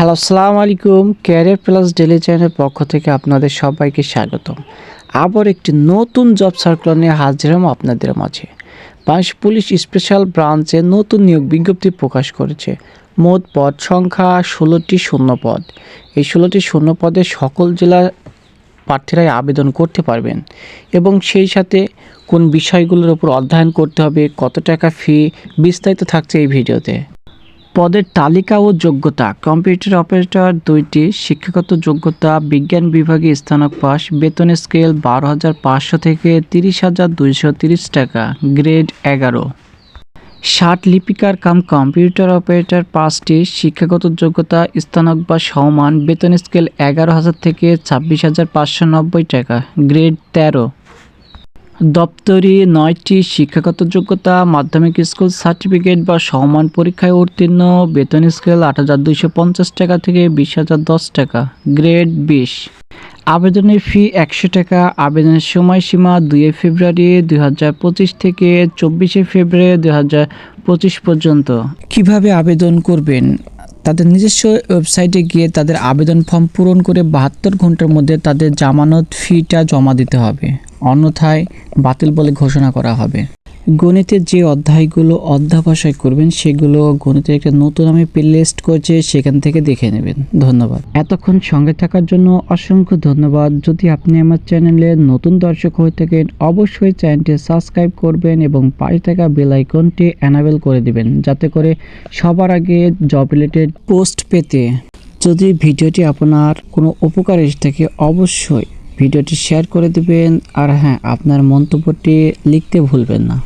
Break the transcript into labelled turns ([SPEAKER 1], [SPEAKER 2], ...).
[SPEAKER 1] Hello, আসসালামু আলাইকুম। Career plus daily চ্যানেলের পক্ষ থেকে আপনাদের সবাইকে স্বাগতম। আবার একটি নতুন জব সার্কুলার নিয়ে হাজির হলাম আপনাদের মাঝে। বাংলাদেশ পুলিশ স্পেশাল ব্রাঞ্চে নতুন নিয়োগ বিজ্ঞপ্তি প্রকাশ করেছে। মোট পদ সংখ্যা ষোলোটি শূন্য পদ এই ষোলোটি শূন্য পদে সকল জেলার প্রার্থীরাই আবেদন করতে পারবেন এবং সেই সাথে কোন বিষয়গুলোর উপর অধ্যয়ন করতে হবে, কত টাকা ফি বিস্তারিত থাকছে এই ভিডিওতে। পদের তালিকা ও যোগ্যতা। কম্পিউটার অপারেটর দুইটি, শিক্ষাগত যোগ্যতা, বিজ্ঞান বিভাগে স্নাতক পাস, বেতন স্কেল বারো হাজার পাঁচশো থেকে তিরিশ হাজার দুইশো তিরিশ টাকা, গ্রেড এগারো। ষাট লিপিকার কাম কম্পিউটার অপারেটর পাঁচটি, শিক্ষাগত যোগ্যতা স্থানক বা সমান, বেতন স্কেল এগারো হাজার থেকে ছাব্বিশ হাজার পাঁচশো নব্বই টাকা, গ্রেড তেরো। দপ্তরি নয়টি শিক্ষাগত যোগ্যতা, মাধ্যমিক স্কুল সার্টিফিকেট বা সমান পরীক্ষায় উত্তীর্ণ, বেতন স্কেল আট হাজার দুইশো পঞ্চাশ টাকা থেকে বিশ হাজার দশ টাকা, গ্রেড বিশ। আবেদনের ফি একশো টাকা, আবেদনের সময়সীমা দুই ফেব্রুয়ারি দুই হাজার পঁচিশ থেকে চব্বিশে ফেব্রুয়ারি দুই হাজার পঁচিশ পর্যন্ত। কীভাবে আবেদন করবেন? তাদের নিজস্ব ওয়েবসাইটে গিয়ে তাদের আবেদন ফর্ম পূরণ করে বাহাত্তর ঘণ্টার মধ্যে তাদের জামানত ফিটা জমা দিতে হবে। অন্যথায় বাতিল বলে ঘোষণা করা হবে। গণিতের যে অধ্যায়গুলো অধ্যাবসায় করবেন, সেগুলো গণিতের একটা নতুন আমি প্লেলিস্ট করছে, সেখান থেকে দেখে নেবেন। ধন্যবাদ। এতক্ষণ সঙ্গে থাকার জন্য অসংখ্য ধন্যবাদ। যদি আপনি আমার চ্যানেলে নতুন দর্শক হয়ে থাকেন, অবশ্যই চ্যানেলটি সাবস্ক্রাইব করবেন এবং পাশে থাকা বেল আইকনটি অ্যানাবেল করে দিবেন, যাতে করে সবার আগে জব রিলেটেড পোস্ট পেতে যদি ভিডিওটি আপনার কোনো উপকার এসে থাকে, অবশ্যই ভিডিওটি শেয়ার করে দিবেন। আর হ্যাঁ আপনার মন্তব্যটি লিখতে ভুলবেন না।